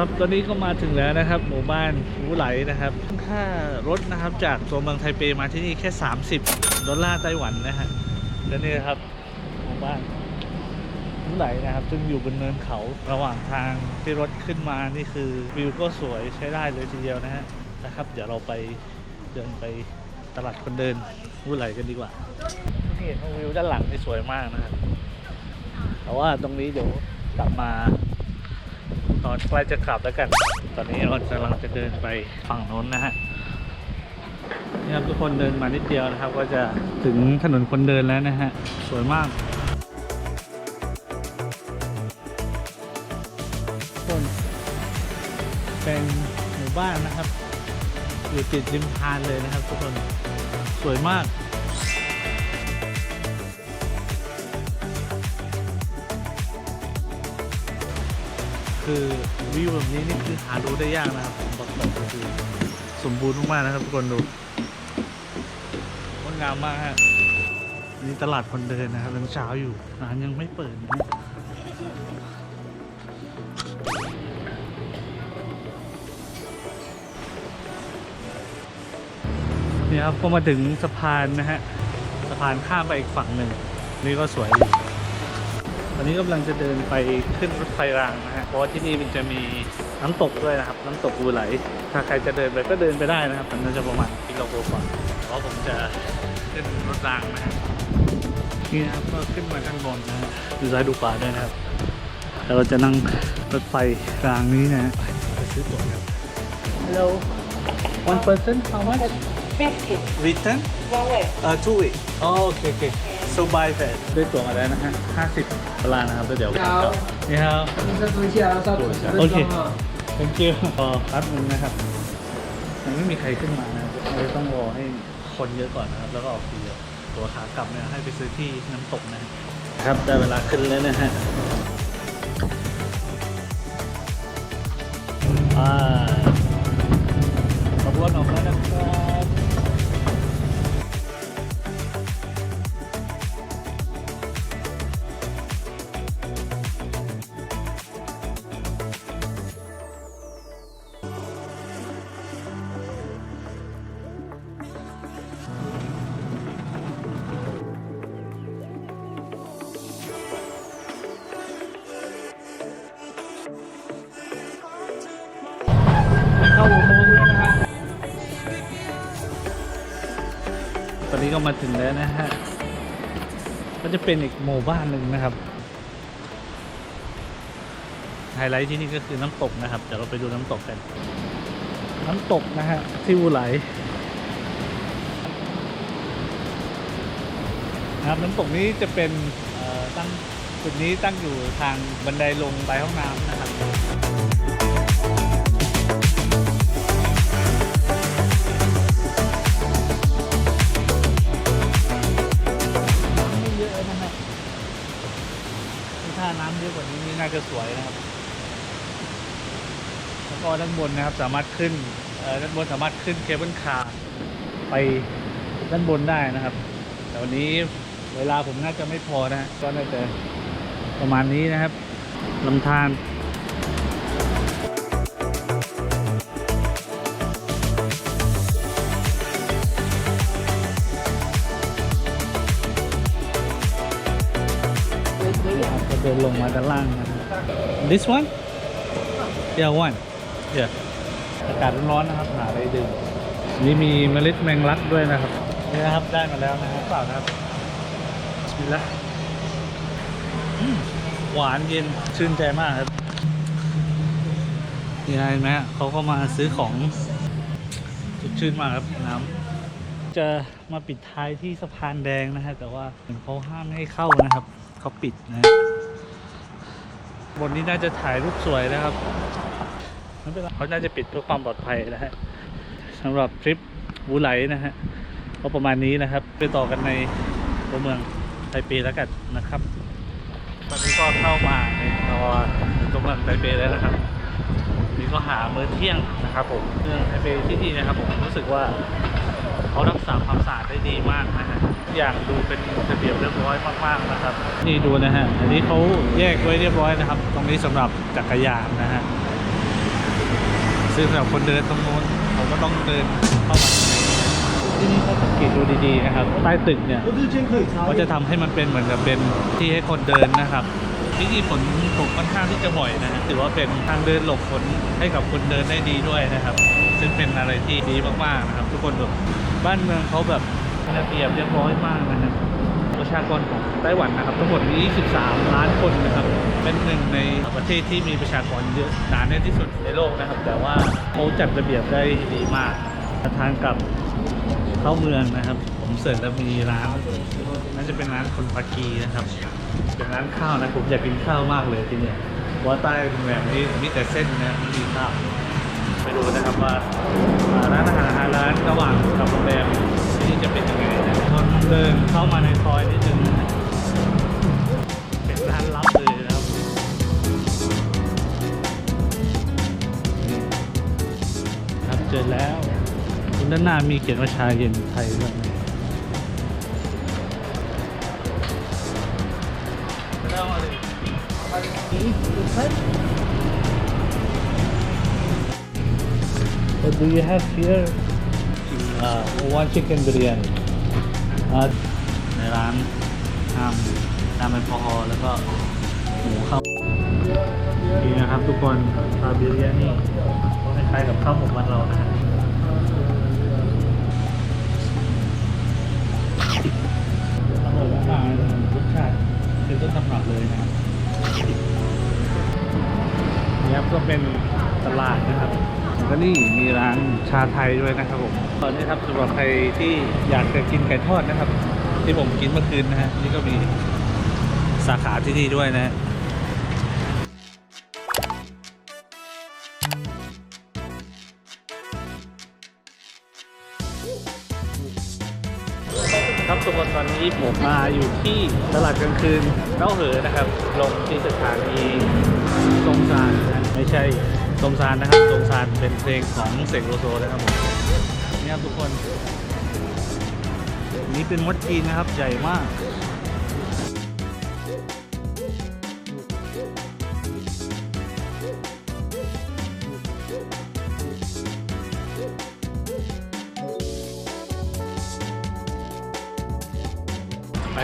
ครับตอนนี้ก็มาถึงแล้วนะครับ หมู่บ้านหูไหลนะครับค่ารถนะครับจากตัวเมืองไทเปมาที่นี่แค่ 30 ดอลลาร์ไต้หวันนะฮะและนี่นะครับหมู่บ้านหูไหลนะครับซึ่งอยู่บนเนินเขาระหว่างทางที่รถขึ้นมานี่คือวิวก็สวยใช้ได้เลยทีเดียวนะฮะนะครับ เดี๋ยวเราไปเดินไปตลาดคนเดินหูไหลกันดีกว่านี่เห็นวิวด้านหลังนี่สวยมากนะครับแต่ว่าตรงนี้เดี๋ยวกลับมา ตอนใกล้จะกลับแล้วกัน ตอนนี้เรากำลังจะเดินไปฝั่งโน้นนะฮะนี่ครับทุกคนเดินมานิดเดียวนะครับ ก็จะถึงถนนคนเดินแล้วนะฮะ สวยมากทุกคนเป็นหมู่บ้านนะครับ อยู่ติดริมทานเลยนะครับทุกคน สวยมาก คือวิวแบบนี้นี่คือหาดูได้ยากนะครับผมบอกแบบคือสมบูรณ์มากๆนะครับทุกคนดูงดงามมากฮะนี่ตลาดคนเดินนะครับยังเช้าอยู่ร้านยังไม่เปิดนะนี่ครับก็มาถึงสะพานนะฮะสะพานข้ามไปอีกฝั่งหนึ่งนี่ก็สวยอยู่ ตอนนี้กำลังจะเดินไปขึ้นรถไฟรางนะฮะ เพราะว่าที่นี่มันจะมีน้ำตกด้วยนะครับ น้ำตกบูไหล ถ้าใครจะเดินไปก็เดินไปได้นะครับมันน่าจะประมาณกิโลกว่าเพราะผมจะขึ้นรถรางนะฮะนี่นะครับก็ขึ้นมาข้างบนนะฮะดูซ้ายดูขวาด้วยนะครับแล้วเราจะนั่งรถไฟรางนี้นะฮะไปซื้อตั๋วครับ Hello one person how much Fifty. return One way. เอ่อ two week อ๋อโอเคโอเค so buy that ได้ตั๋วมาแล้วนะฮะ50ดอลลาร์นะครับแล้วเดี๋ยวกลับนี่ครับ 你再坐一下，再坐十分 โอเค 钟啊。 thank you รอแป๊บนึงนะครับยังไม่มีใครขึ้นมานะครับเลยต้องรอให้คนเยอะก่อนนะครับ แล้วก็ออกทีเดียวตัวขากลับเนี่ยให้ไปซื้อที่น้ำตกนะครับ ได้เวลาขึ้นแล้วนะฮะอ่า เข้าอุโมงค์แล้วนะฮะตอนนี้ก็มาถึงแล้วนะฮะ ก็จะเป็นอีกหมู่บ้านหนึ่งนะครับ ไฮไลท์ที่นี่ก็คือน้ำตกนะครับ เดี๋ยวเราไปดูน้ำตกกัน น้ำตกนะฮะที่วูไหลนะครับน้ำตกนี้จะเป็นตั้งจุดนี้ตั้งอยู่ทางบันไดลงไปห้องน้ำนะครับานบนนะครับ สามารถขึ้นด้านบนสามารถขึ้นเคเบิลคาร์ไปด้านบนได้นะครับ แต่วันนี้เวลาผมน่าจะไม่พอนะ ก็น่าจะประมาณนี้นะครับลำธารนะเดินลงมาด้านล่างนะ this one yeah one yeah อากาศร้อนๆนะครับหาอะไรดื่มอันนี่มีเมล็ดแมงลักด้วยนะครับนี่นะครับได้มาแล้วนะครับเปล่านะครับบิสมิลละอืมหวานเย็นชื่นใจมากครับนี่เห็นไหมฮะเขาก็มาซื้อของสดชื่นมากครับน้ำจะมาปิดท้ายที่สะพานแดงนะฮะแต่ว่าเหมือนเขาห้ามไม่ให้เข้านะครับเขเขาปิดนะบนนี้น่าจะถ่ายรูปสวยนะครับ ไม่เป็นไรเขาน่าจะปิดเพื่อความปลอดภัยนะฮะสำหรับทริปวูไหลนะฮะก็ประมาณนี้นะครับ ไปต่อกันในตัวเมืองไทเปแล้วกันนะครับ ตอนนี้ก็เข้ามาในตัวตัวเมืองไทเปแล้วนะครับนี่ก็หามื้อเที่ยงนะครับผมเมืองไทเปที่นี่นะครับผมรู้สึกว่าเขารักษาความสะอาดได้ดีมากนะฮะทุกอย่างดูเป็นระเบียบเรียบร้อยมากๆนะครับ นี่ดูนะฮะ อันนี้เขาแยกไว้เรียบร้อยนะครับ ตรงนี้สำหรับจักรยานนะฮะ ซื้อแบบคนเดินตรงนู้นเขาก็ต้องเดินเข้ามาที่นี่ถ้าสังเกตดูดีๆนะครับใต้ตึกเนี่ยก็จะทำให้มันเป็นเหมือนกับเป็นที่ให้คนเดินนะครับที่ที่ฝนตกค่อนข้างที่จะบ่อยนะถือว่าเป็นทางเดินหลบฝนให้กับคนเดินได้ดีด้วยนะครับ ซึ่งเป็นอะไรที่ดีมากๆนะครับ ทุกคนแบบบ้านเมืองเขาแบบระเบียบเรียบร้อยมากนะครับ ประชากรของไต้หวันนะครับทั้งหมดนี้23ล้านคนนะครับ เป็นหนึ่งในประเทศที่มีประชากรเยอะหนาแน่นที่สุดในโลกนะครับ แต่ว่าเขาจัดระเบียบได้ดีมากทางกับเข้าเมืองนะครับ ผมเสิร์ชแล้วมีร้านน่าจะเป็นร้านคนปากีนะครับเป็นร้านข้าวนะผมอยากกินข้าวมากเลยที่เนี่ยว่าใต้โรงแรมนี้มีแต่เส้นนะไม่มีข้าวไปดูนะครับว่าร้านอาหารร้านระหว่างกับโรงแรมที่นี่จะเป็นยังไงนะคนเดินเข้ามา หน้ามีเขียนว่าชาเย็นไทยด้วยนะ What do you have here? Uh, one chicken biryani. อ่าในร้านทำทำเป็นพอฮอแล้วก็หมูข้าวนี่นะครับทุกคนซาบิริยานี่คล้ายๆกับข้าวหมกบ้านเรานะ อร่อยมากๆเลยรสชาติเป็นต้นตำรับเลยนะครับนี่ครับก็เป็นตลาดนะครับแล้วก็นี่มีร้านชาไทยด้วยนะครับผมตอนนี้ครับสำหรับใครที่อยากจะกินไก่ทอดนะครับ ที่ผมกินเมื่อคืนนะฮะนี่ก็มีสาขาที่นี่ด้วยนะ มาอยู่ที่ตลาดกลางคืนเล่าเหอนะครับ ลงที่สถานีตรงซานนะไม่ใช่ตรงซานนะครับตรงซานเป็นเพลงของเสกโลโซนะครับผมนี่ครับทุกคน นี่เป็นมดจีนนะครับใหญ่มาก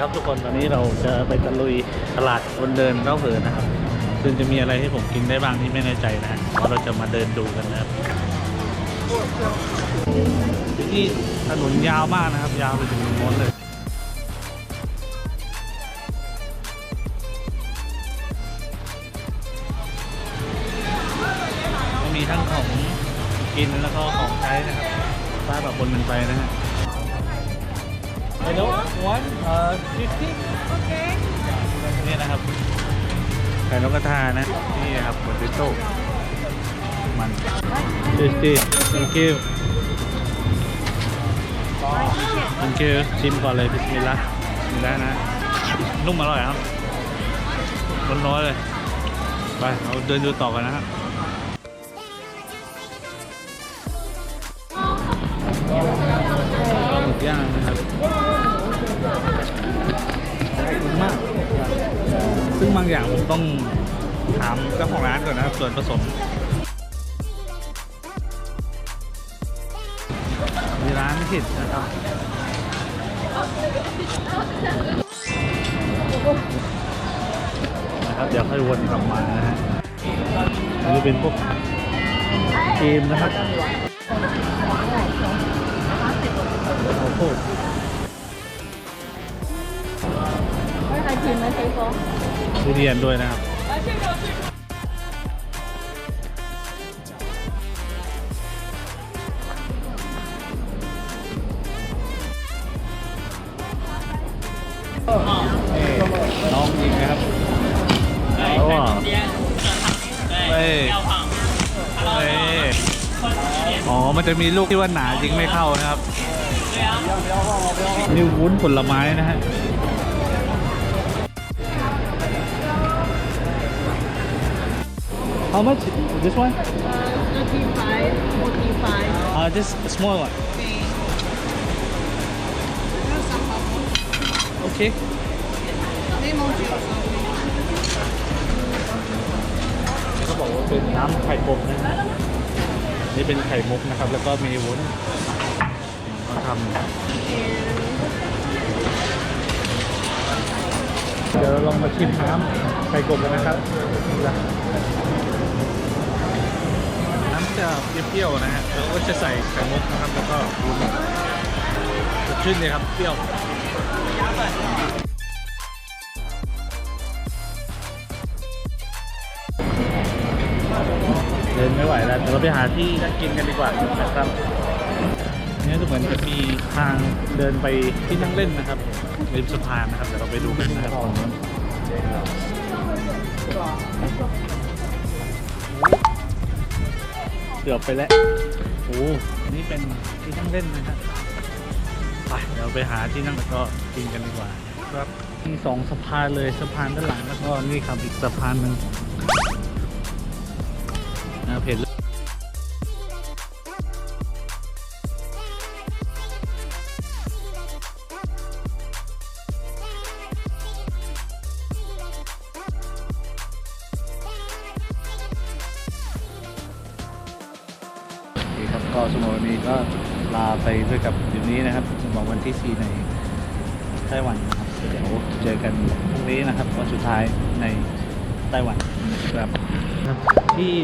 ครับทุกคนตอนนี้เราจะไปตะลุยตลาดคนเดินเล่าเหินนะครับซึ่งจะมีอะไรให้ผมกินได้บ้างที่ไม่แน่ใจนะฮะเพราะเราจะมาเดินดูกันนะครับที่ถนนยาวมากนะครับ ยาวไปถึงตรงโน้นเลยมีทั้งของกินแล้วก็ของใช้นะครับป้าแบบบนกันไปนะฮะ I know one uh fifty Okay. นี่นะครับไก่นกกระทานะ นี่นะครับเหมือนปิโต้มัน fifty thank you thank you ชิมก่อนเลยบิสมิลลาห์บิสมิลลาห์นะ นุ่มอร่อยครับร้อนๆเลย ไป เราเดินดูต่อกันนะครับ งบางอย่างผมต้องถามเจ้าของร้านก่อนนะครับ ส่วนผสมมีร้านผิดนะครับนะครับ เดี๋ยวค่อยวนกลับมานะฮะอันนี้เป็นพวกเกมนะครับข้าวโพดไม่ใครกินนะเชฟโฟ ทุเรียนด้วยนะครับน้องยิงนะครับแอ้เฮ้ยอ๋อ มันจะมีลูกที่ว่าหนายิงไม่เข้านะครับ นี่วุ้นผลไม้นะฮะ How much this one? Thirty-five, forty-five. Uh, this small one. Okay. There's some bubble. Okay. Lemon juice. เขาบอกว่าเป็นน้ำไข่มุกนะฮะนี่เป็นไข่มุกนะครับ แล้วก็มีวุ้นเขาทำเดี๋ยวเราลองมาชิมน้ำไข่กบกันนะครับน้ำ จะเปรี้ยวๆนะฮะแล้วก็จะใส่ไข่มุกนะครับแล้วก็วุ้นสดชื่นเลยครับเปรี้ยวเดินไม่ไหวแล้วเดี๋ยวเราไปหาที่นั่งกินกันดีกว่านะครับเนี่ยจะเหมือนจะมีทางเดินไปที่นั่งเล่นนะครับริมสะพานนะครับเดี๋ยวเราไปดูกันนะครับ กือบไปแล้วโอ้อันนี่เป็นที่นั่งเล่นนะครับไปเดี๋ยวไปหาที่นั่งแล้วก็กินกันดีกว่าครับมีสองสะพานเลยสะพานด้านหลังแล้วก็นี่ครับอีกสะพานหนึ่งนะครับเห็น ที่4ในไต้หวันนะครับ เดี๋ยวเจอกันพรุ่งนี้นะครับวันสุดท้ายในไต้หวันนะครับที่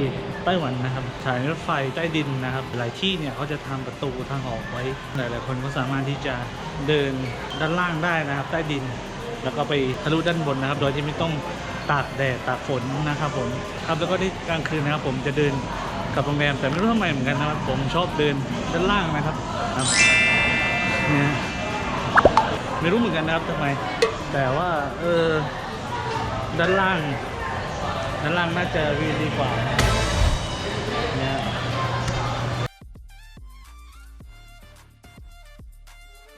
ไต้หวันนะครับสานีรถไฟใต้ดินนะครับ หลายที่เนี่ยเขาจะทำประตูทางออกไว้ หลายๆคนก็สามารถที่จะเดินด้านล่างได้นะครับ ใต้ดิน แล้วก็ไปทะลุด้านบนนะครับ โดยที่ไม่ต้องตากแดดตากฝนนะครับผมครับแล้วก็ที่กลางคืนนะครับ ผมจะเดินกับโรงแรมแต่ไม่รู้ทำไมเหมือนกันนะครับ ผมชอบเดินด้านล่างนะครับครับเนี่ย ไม่รู้เหมือนกันนะครับทำไม แต่ว่าเออด้านล่าง ด้านล่างน่าจะวิวดีกว่าเนี่ย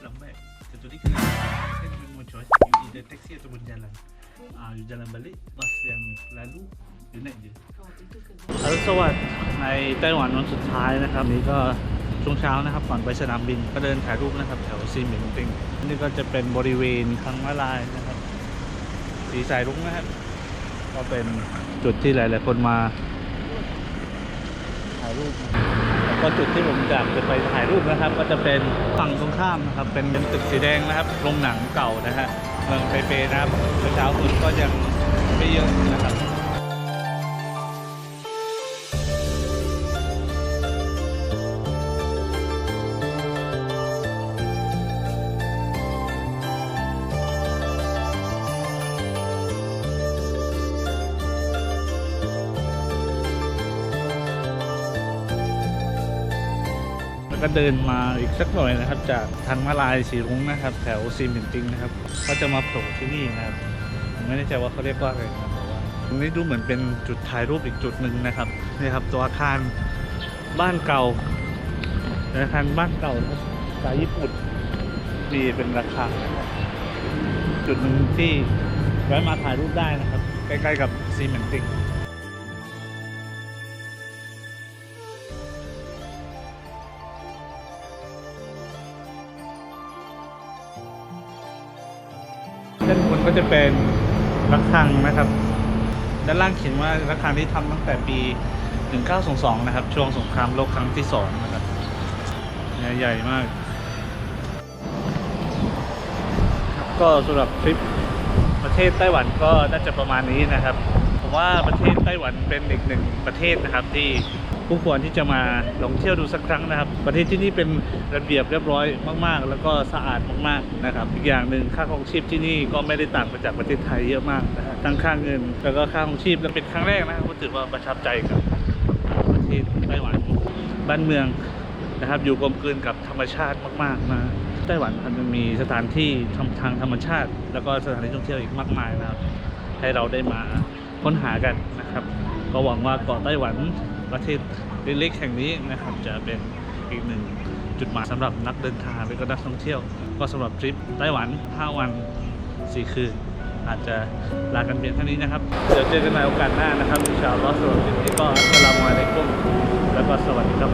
lambat satu ni kena kan memang choice you either taxi ataupun jalan ah you jalan balik bas yang lalu you naik je อรุณสวัสดิ์ในไต้หวันวันสุดท้ายนะครับ นี่ก็ ช่วงเช้านะครับก่อนไปสนามบินก็เดินถ่ายรูปนะครับแถวซีหมิงติงนี่ก็จะเป็นบริเวณทางม้าลายนะครับสีสายรุ้งนะครับก็เป็นจุดที่หลาย ๆ คนมาถ่ายรูปแล้วก็จุดที่ผมอยากจะไปถ่ายรูปนะครับ ก็จะเป็นฝั่งตรงข้ามนะครับ เป็นเป็นตึกสีแดงนะครับโรงหนังเก่านะฮะเมืองไทเปนะครับเช้าคนก็ยังไม่เยอะนะครับ แล้วก็เดินมาอีกสักหน่อยนะครับ จากทางมาลายสีรุ้งนะครับ แถวซีมินติงนะครับ ก็จะมาโผล่ที่นี่นะครับผมไม่แน่ใจว่าเขาเรียกว่าอะไรนะครับแต่ว่าตรงนี้ดูเหมือนเป็นจุดถ่ายรูปอีกจุดหนึ่งนะครับนี่ครับตัวอาคารบ้านเก่าอาคารบ้านเก่าสไตล์ญี่ปุ่นมีเป็นราคานะครับจุดหนึ่งที่แวะมาถ่ายรูปได้นะครับ ใกล้ๆกับซีมินติง จะเป็นระฆังนะครับ ด้านล่างเขียนว่าระฆังที่ทำตั้งแต่ปี 1922 นะครับ ช่วงสงครามโลกครั้งที่สองนะครับใหญ่มาก ก็สำหรับทริปประเทศไต้หวันก็น่าจะประมาณนี้นะครับ ผมว่าประเทศไต้หวันเป็นอีกหนึ่งประเทศนะครับที่ ผู้ควรที่จะมาลองเที่ยวดูสักครั้งนะครับ ประเทศที่นี่เป็นระเบียบเรียบร้อยมากๆ แล้วก็สะอาดมากๆนะครับ อีกอย่างหนึ่งค่าครองชีพที่นี่ก็ไม่ได้ต่างไปจากประเทศไทยเยอะมากนะทั้งค่าเงิน แล้วก็ค่าครองชีพและเป็นครั้งแรกนะครับก็ถือว่าประทับใจกับประเทศไต้หวันบ้านเมืองนะครับ อยู่กลมกลืนกับธรรมชาติมากๆนะไต้หวันมันมีสถานที่ทางธรรมชาติ แล้วก็สถานที่ท่องเที่ยวอีกมากมายนะครับ ให้เราได้มาค้นหากันนะครับ ก็หวังว่าเกาะไต้หวัน ประเทศเล็กๆแห่งนี้นะครับจะเป็นอีกหนึ่งจุดหมายสำหรับนักเดินทางและก็นักท่องเที่ยว ก็สำหรับทริปไต้หวัน 5 วัน 4 คืน อาจจะลากันเพียงเท่านี้นะครับ เดี๋ยวเจอกันในโอกาสหน้านะครับชาวลอสำหรับคลิปนี้ก็อัสลามอะลัยกุมแล้วก็สวัสดีครับ